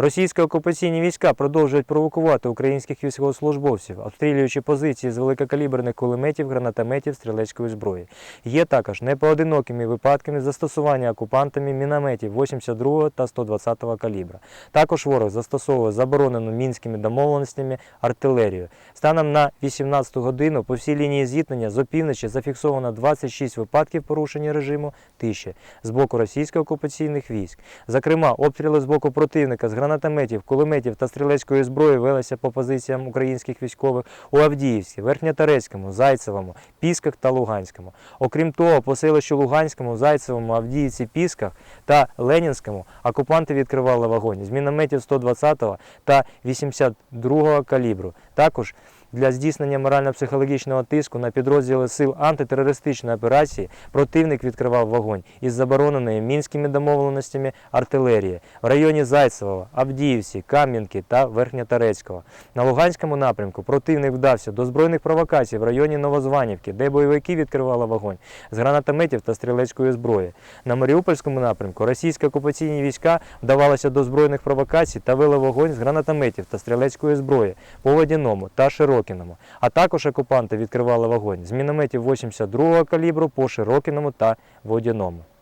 Російські окупаційні війська продовжують провокувати українських військовослужбовців, обстрілюючи позиції з великокаліберних кулеметів, гранатометів, стрілецької зброї. Є також непоодинокими випадками застосування окупантами мінометів 82 та 120 калібра. Також ворог застосовує заборонену мінськими домовленостями артилерію. Станом на 18 годину по всій лінії зіткнення з опівночі зафіксовано 26 випадків порушення режиму тиші з боку російських окупаційних військ. Зокрема, обстріли з боку противника з гранатометів, кулеметів та стрілецької зброї велися по позиціям українських військових у Авдіївській, Верхньоторецькому, Зайцевому, Пісках та Луганському. Окрім того, по селищу Луганському, Зайцевому, Авдіївці, Пісках та Ленінському окупанти відкривали вогонь з мінометів 120 та 82 калібру. Також для здійснення морально-психологічного тиску на підрозділи сил антитерористичної операції противник відкривав вогонь із забороненої мінськими домовленостями артилерії в районі Зайцевого, Авдіївці, Кам'янки та Верхньоторецького. На Луганському напрямку противник вдався до збройних провокацій в районі Новозванівки, де бойовики відкривали вогонь з гранатометів та стрілецької зброї. На Маріупольському напрямку російські окупаційні війська вдавалися до збройних провокацій та вели вогонь з гранатометів та стрілецької зброї по Водяному та Широкіному. А також окупанти відкривали вогонь з мінометів 82 калібру по Широкіному та Водяному.